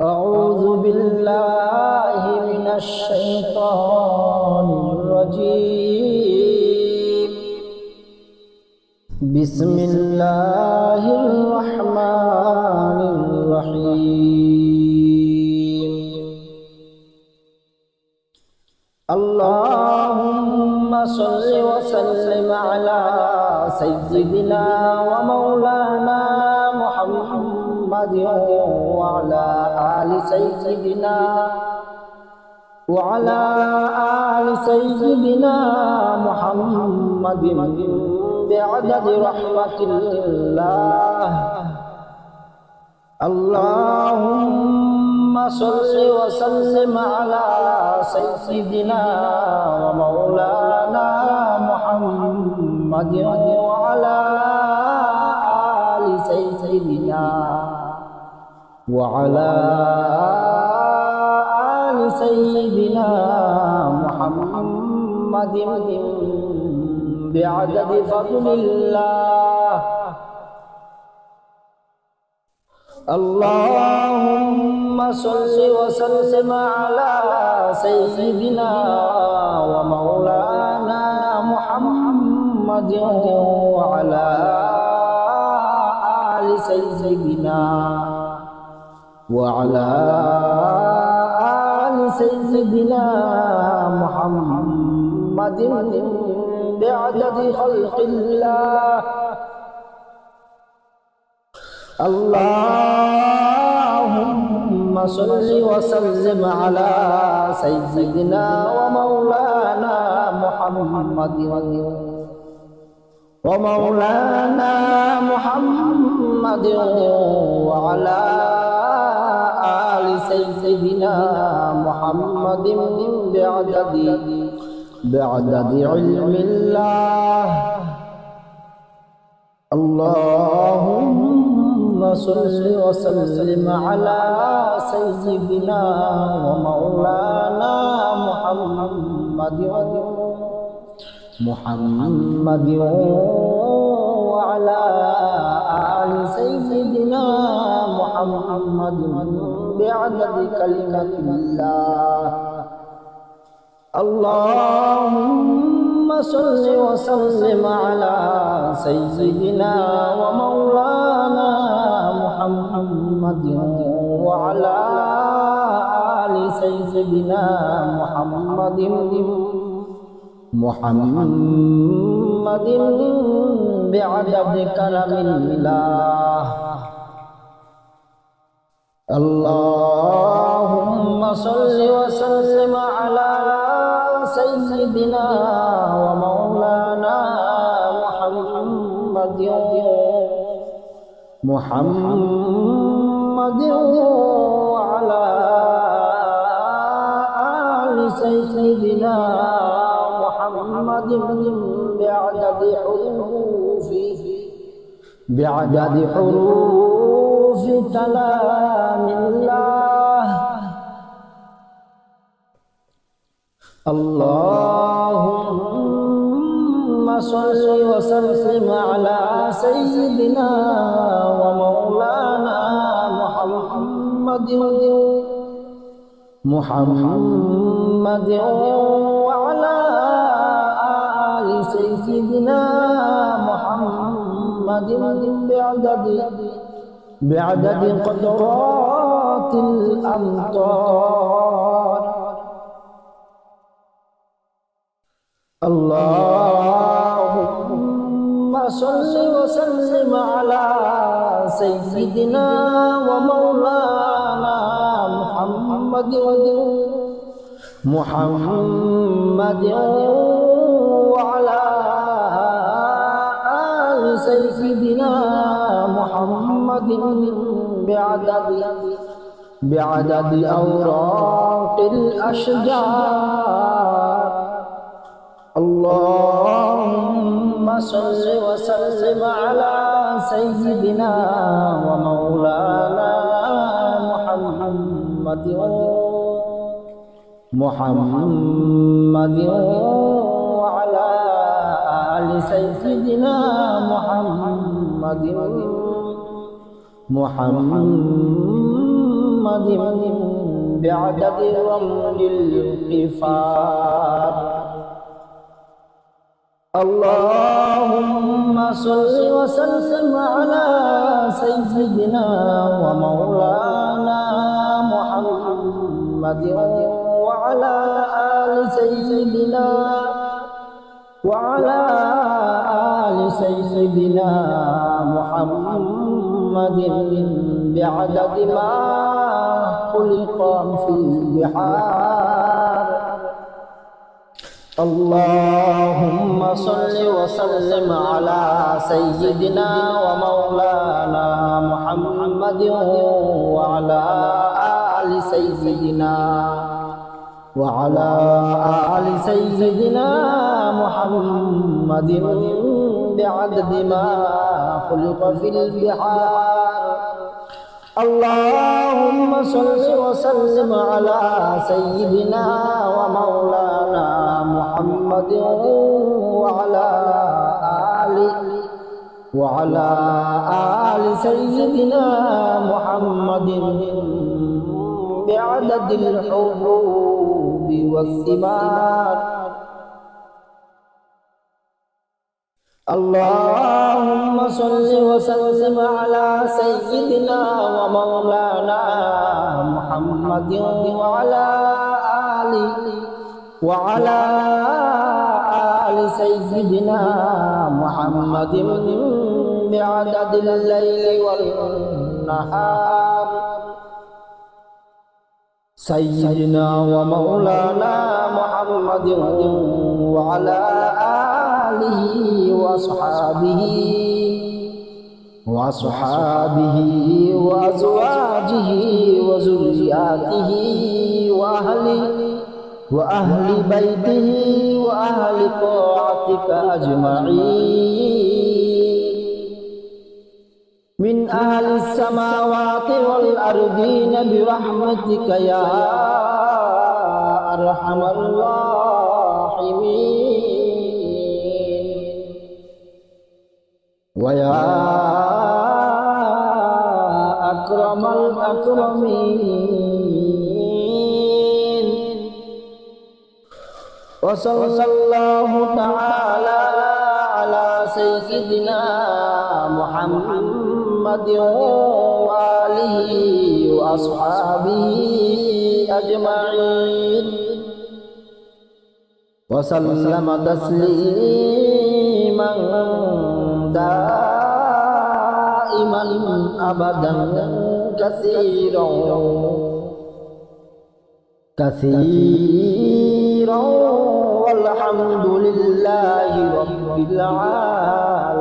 أعوذ بالله من الشيطان الرجيم. بسم الله الرحمن الرحيم. اللهم صل وسلم على سيدنا ومولانا محمد وعلى آل سيدنا وعلى آل سيدنا محمد بعدد رحمة الله. اللهم صل وسلم على سيدنا ومولانا محمد وعلى وعلى آل سيدنا محمد بعدد فضل الله. اللهم صل وسلم على سيدنا ومولانا محمد وعلى آل سيدنا وعلى آل سيدنا محمد بعدد خلق الله. اللهم صل وسلم على سيدنا ومولانا محمد. ومولانا محمد وعلى سيدنا محمد بعدد بعدد علم الله. اللهم صل وسلم على سيدنا ومولانا محمد محمد وعلى آل سيدنا محمد. بعدد كلمة الله. اللهم صل وسلم على سيدنا ومولانا محمد وعلى آل سيدنا محمد. محمد بعدد كرم الله. اللهم صل وسلم على سيدنا ومولانا محمد. محمد وعلى آل سيدنا محمد بعدد حروف بعدد حروف كلام الله اللهم صل وسلم على سيدنا ومولانا محمد. محمد وعلى آل سيدنا محمد بعدد. بعدد قدرات الأمطار. اللهم صل وسلم على سيدنا ومولانا محمد محمد. بعدد أوراق الأشجار. اللهم صل وسلم على سيدنا ومولانا محمد محمد وعلى آل سيدنا محمد محمد بعدد رمل القفار. اللهم صل وسلم على سيدنا ومولانا محمد وعلى آل سيدنا وعلى آل سيدنا محمد بعدد ما خلق في البحار. اللهم صل وسلم على سيدنا ومولانا محمد وعلى آل سيدنا وعلى آل سيدنا محمد بعدد ما خلق في البحار. اللهم صل وسلم على سيدنا ومولانا محمد وعلى آل وعلى آل سيدنا محمد بعدد الحروب والثمار. اللهم صل وسلم على سيدنا ومولانا محمد وعلى آله وعلى آل سيدنا محمد بعدد الليل والنهار. سيدنا ومولانا محمد وعلى آله وأصحابه. وأصحابه وأزواجه وذرياته وأهل وأهل بيته وأهل طاعتك أجمعين. من أهل السماوات والأرضين برحمتك يا أرحم الراحمين. ويا أكرم الأكرمين وصلى الله تعالى على سيدنا محمد وآله وأصحابه أجمعين وسلم تسليما دائما أبدا كثيرا كثيرا والحمد لله رب العالمين